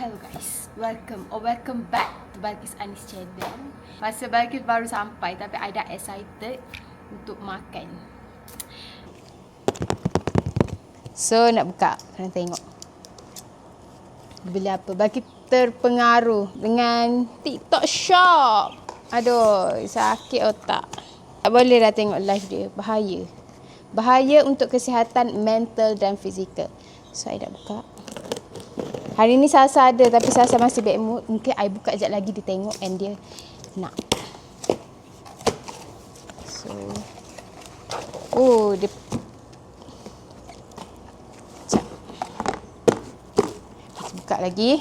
Hello guys, welcome or welcome back to Balkis Anis channel. Masa Balkis baru sampai tapi I dah excited untuk makan. So nak buka, kena tengok. Beli apa? Balkis terpengaruh dengan TikTok Shop. Aduh, sakit otak. Tak boleh dah tengok live dia, bahaya. Bahaya untuk kesihatan mental dan fizikal. So, I dah buka. Hari ni Salsa ada tapi Salsa masih bad mood. Mungkin I buka sekejap lagi dia tengok and dia nak. So. Oh, dia lagi.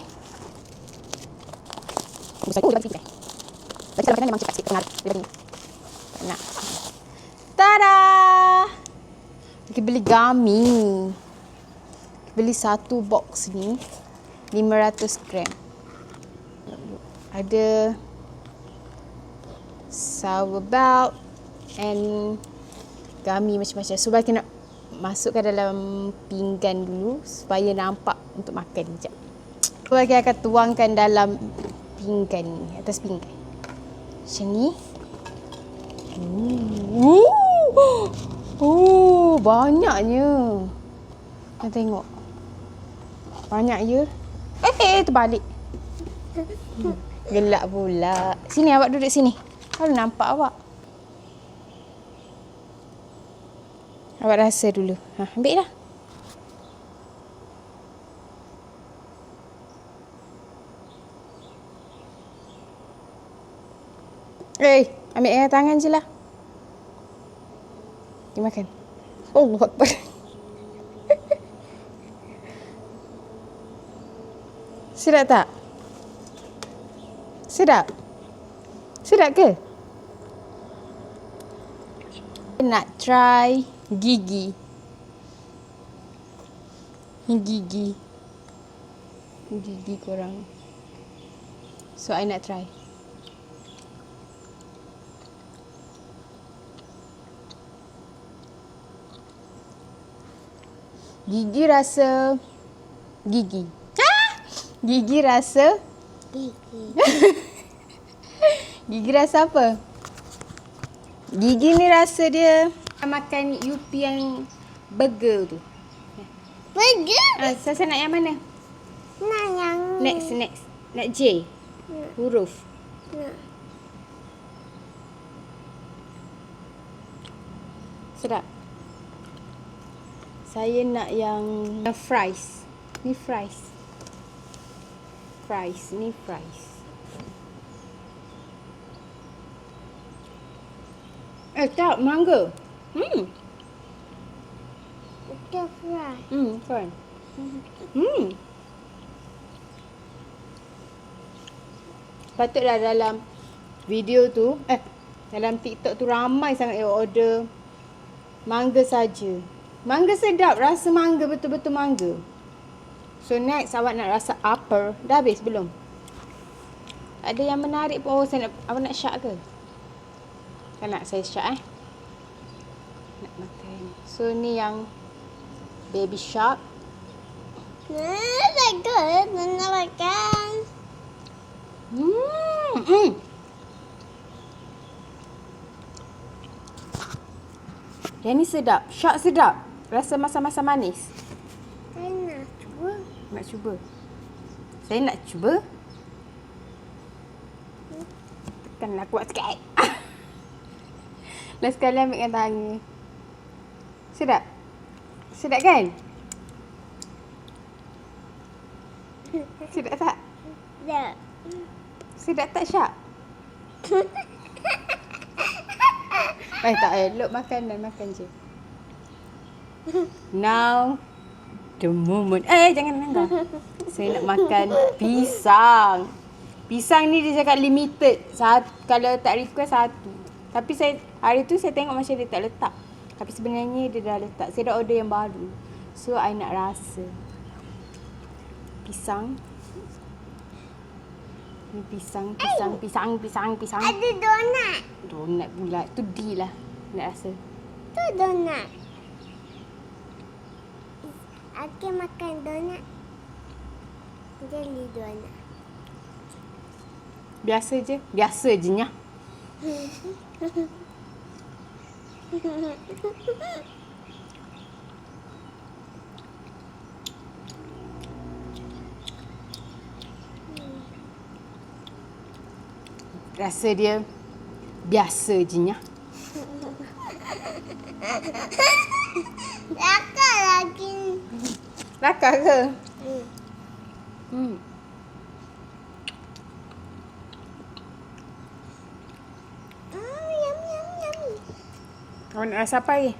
Oh, sikit. Lagi kalau makanan memang cepat sikit pengaruh. Daripada ni. Nak. Tada! Kita beli gummy. Kita beli satu box ni. 500 gram. Ada sour belt and gummy macam-macam. So, kita nak masukkan dalam pinggan dulu supaya nampak untuk makan sekejap. So, kita akan tuangkan dalam pinggan ni, atas pinggan. Macam ni. Ooh. Oh, banyaknya. Kita tengok. Banyak ya. Eh, eh, terbalik. Gelak pula. Sini awak duduk sini. Kalau nampak awak. Awak rasa dulu. Ha, ambil dah. Eh, ambil air tangan je lah. Dia makan. Oh, Akbar. Sedap tak? Sedap? Sedap ke? Nak try gigi. Gigi. Gigi korang. So, I nak try. Gigi rasa gigi. Gigi rasa Gigi. Gigi rasa apa? Gigi ni rasa dia makan Yupi yang burger tu. Burger. Ah, saya nak yang mana? Nak yang Next, next. Nak J. Huruf. Nak. Sedap. Saya nak yang, yang fries. Ni fries. Fries. Ni fries. Eh, tak. Mangga. Hmm. Kita fry. Hmm, fun. Hmm. Patutlah dalam video tu, eh, dalam TikTok tu ramai sangat yang order mangga saja. Mangga sedap, rasa mangga betul-betul mangga. So next awak nak rasa upper, dah habis belum? Ada yang menarik pun, oh saya nak, awak nak syak ke? Kan nak saya syak eh? Nak makan. So ni yang baby shark. Tak good. Nak makan. Hmm. hmm. Yang ni sedap. Shark sedap. Rasa masam-masam manis. Saya nak cuba. Saya nak cuba. Tekanlah kuat sikit. Last sekali ambilkan tangan ni. Sedap? Sedap kan? Sedap tak? Tak. Sedap tak Syak? Eh tak elok makan dan makan je. Now the moment. Eh jangan nangga. Saya nak makan pisang. Pisang ni dia cakap limited. Sat, kalau tak request satu. Tapi saya hari tu saya tengok macam dia tak letak. Tapi sebenarnya dia dah letak. Saya dah order yang baru. So I nak rasa. Pisang. Ni pisang, pisang, pisang, pisang, pisang. Ada donat. Donat pula. Tu D lah. Nak rasa. Tu donat. Aku makan donat. Jeli donat. Biasa je. Biasa je nyah. Rasa dia biasa je nyah. Lakar lagi. Lakar ke? Hmm. Hmm. Ah, yum yum yum. Kau nak rasa apa lagi?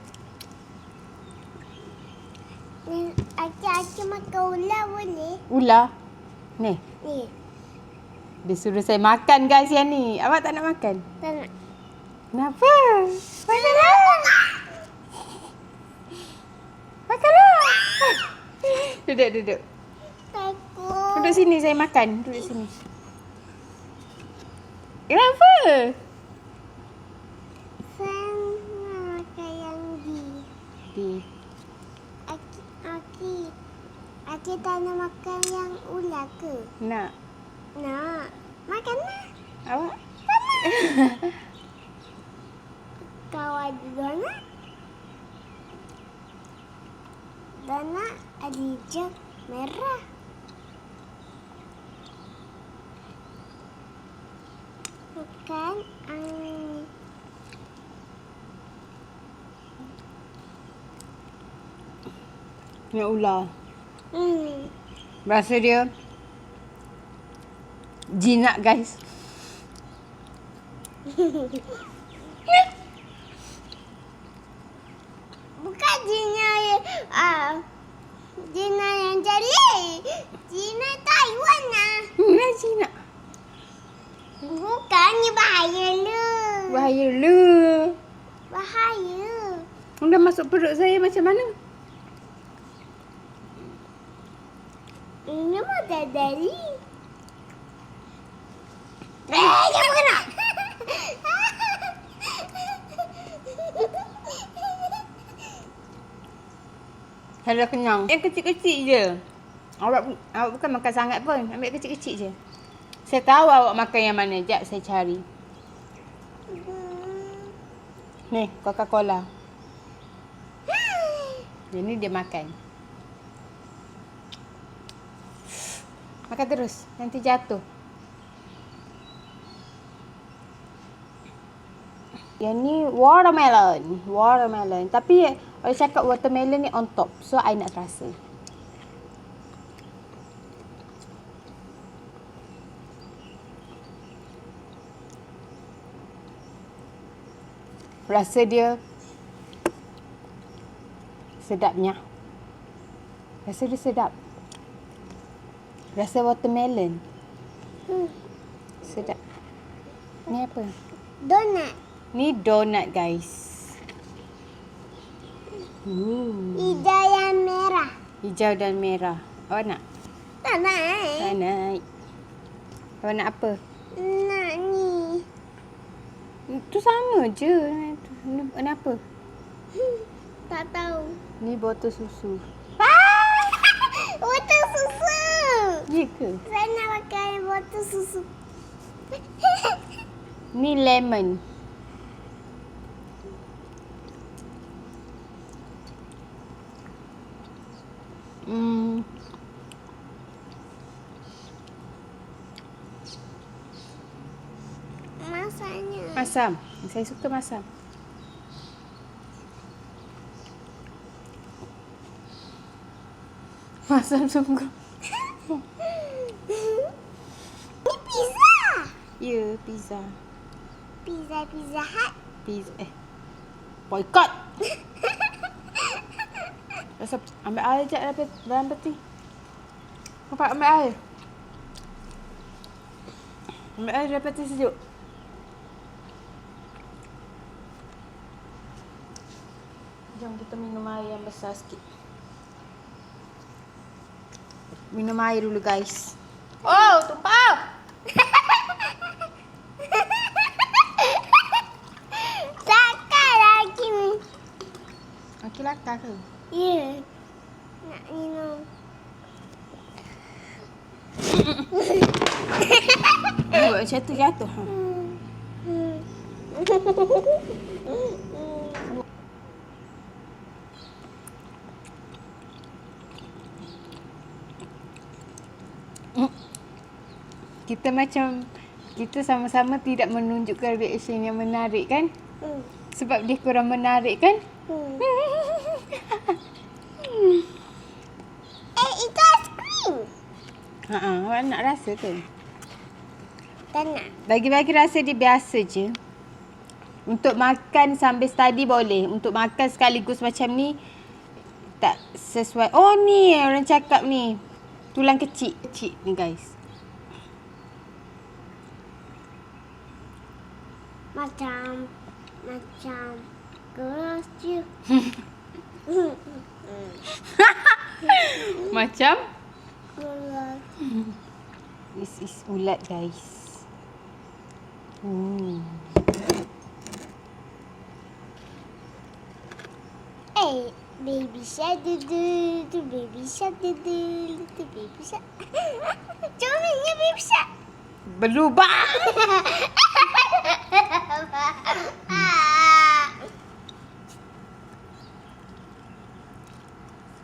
Ni aki-aki makan ular boleh? Ular. Ni. Ni. Dia suruh saya makan guys yang ni. Awak tak nak makan? Tak nak. Kenapa? Makanlah. Duduk, duduk. Takut. Duduk sini saya makan. Duduk sini. Kenapa? Saya nak makan yang di. Di. Aki, aki. Aki tak nak makan yang ular ke? Nak. Nak. Makanlah. Awak? Kau ada donat? Ada hijau, merah. Bukan angin. Ni ular. Hmm. Rasa dia jinak guys. Bukan Uh, yang jeli. Gina Taiwan lah. Mana jinak? Bukan, ni bahaya lu. Bahaya le. Bahaya. Dah masuk perut saya macam mana? Ini dah dari. Eh, jangan kena. Saya dah kenyang. Yang kecil-kecil je. Awak awak bukan makan sangat pun. Ambil kecil-kecil je. Saya tahu awak makan yang mana. Jap saya cari. Ni, Coca-Cola. Yang ni dia makan. Makan terus. Nanti jatuh. Yang ni watermelon. Watermelon. Tapi orang cakap watermelon ni on top. So, I nak rasa. Rasa dia sedapnya. Rasa dia sedap. Rasa watermelon. Hmm, Sedap. Ni apa? Donat. Ni donut guys. Hmm. Hijau yang merah. Hijau dan merah. Awak nak? Tak nak eh. Tak nak. Awak nak apa? Nak ni. Itu sama je. Ni, ni apa? Tak tahu. Ni botol susu. Botol susu. Ya ke? Saya nak pakai botol susu. Ni lemon. Hmm, masam. Saya suka masam. Masam sungguh. Ni pizza. Ya, pizza. Pizza Pizza Hut. Pizza. Eh. Boycott. Rasa ambil air jap dalam, dalam peti. Bapak ambil air. Ambil air dalam peti sejuk. Jom kita minum air yang besar sikit. Minum air dulu guys. Oh, tumpah. Takkan lagi ni. Okey lah ke? Ya. Nak minum. Buat macam tu jatuh. Ha. Kita macam kita sama-sama tidak menunjukkan reaction yang menarik kan? Hmm. Sebab dia kurang menarik kan? Hmm. Eh, itu aiskrim. Ha ah, awak nak rasa tu. Tak nak. Bagi-bagi rasa dia biasa je. Untuk makan sambil study boleh. Untuk makan sekaligus macam ni tak sesuai. Oh ni orang cakap ni. Tulang kecil. Kecil ni guys. Macam macam keras je. Macam. This is ulat guys. Hmm. Eh, baby shark dudu, tu baby shark dudu, tu baby shark. Comelnya baby shark. Berubah.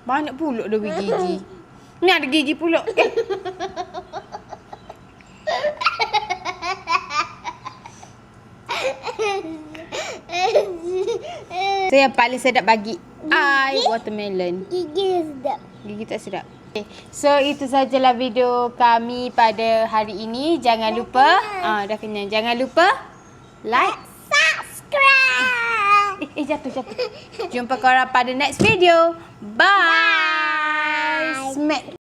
Banyak pulak dia gigi. Ni ada gigi pulak. Eh. So yang paling sedap bagi I watermelon. Gigi sedap. Gigi tak sedap. Okay. So itu sajalah video kami pada hari ini. Jangan lupa ah dah kenyang. Jangan lupa like Subscribe. eh, eh jatuh jatuh. Jumpa korang pada next video. Bye. Bye. Smack